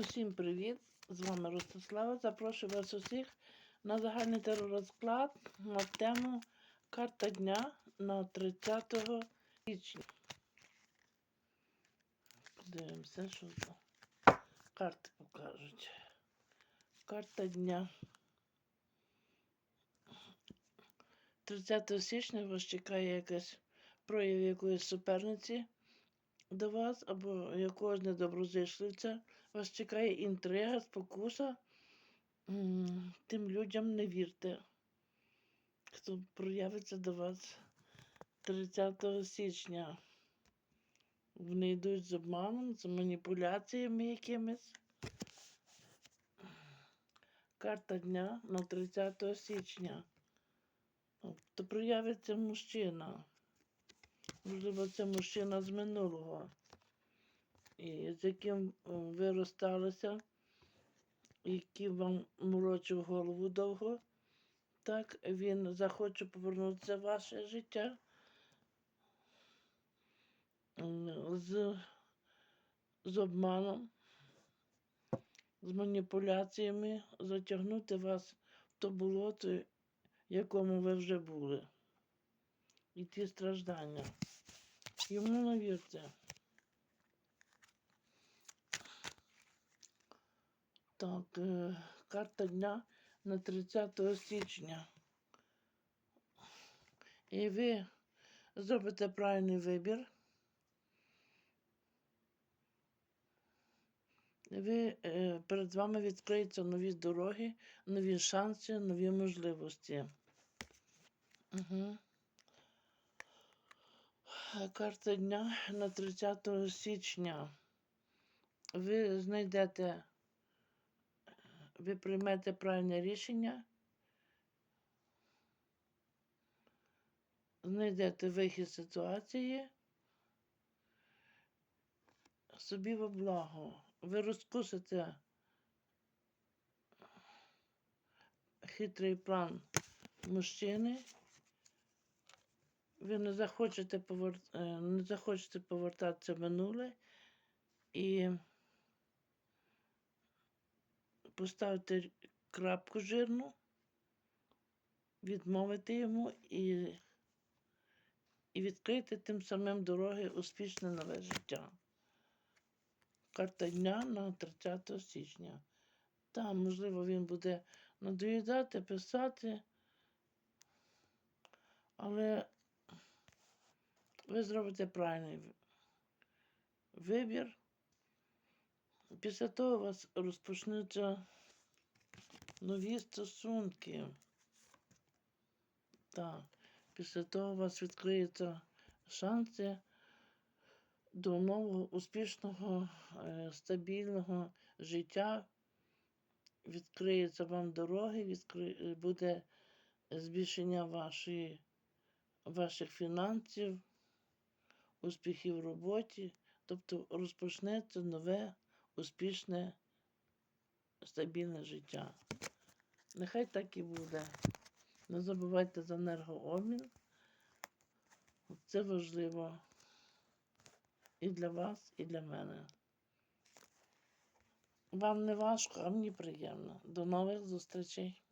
Усім привіт! З вами Ростислава. Запрошую вас усіх на загальний теророзклад на тему Карта дня на 30 січня. Подивимося, що за карти покажуть. Карта дня. 30 січня вас чекає якась прояв якоїсь суперниці до вас або якогось недоброзичливця. Вас чекає інтрига, спокуса. Тим людям не вірте, хто проявиться до вас 30 січня. Вони йдуть з обманом, з маніпуляціями якимись. Карта дня на 30 січня. То проявиться мужчина. Можливо, це мужчина з минулого, з яким е, ви розсталися, який вам морочив голову довго. Так, він захоче повернутися в ваше життя з, з обманом, з маніпуляціями, затягнути вас в то болото, якому ви вже були. І ті страждання. Йому не вірте. Так, е, карта дня на 30 січня. І ви зробите правильний вибір. Ви, е, перед вами відкриються нові дороги, нові шанси, нові можливості. Угу. Карта дня на 30 січня. Ви знайдете, ви приймете правильне рішення, знайдете вихід ситуації собі во благо. Ви розкусите хитрий план мужчини. Ви не захочете повер... е, не захочете повертатися в минуле і поставити крапку жирну, відмовити йому і, і відкрити тим самим дороги успішне нове життя. Карта дня на 30 січня. Там, можливо, він буде надоїдати, писати, але ви зробите правильний вибір. Після того у вас розпочнуться нові стосунки. Так. Після того у вас відкриються шанси до нового успішного, е, стабільного життя. Відкриються вам дороги, відкри... е, буде збільшення вашої, ваших фінансів, успіхів в роботі. Тобто розпочнеться нове, успішне, стабільне життя. Нехай так і буде. Не забувайте за енергообмін. Це важливо і для вас, і для мене. Вам не важко, а мені приємно. До нових зустрічей.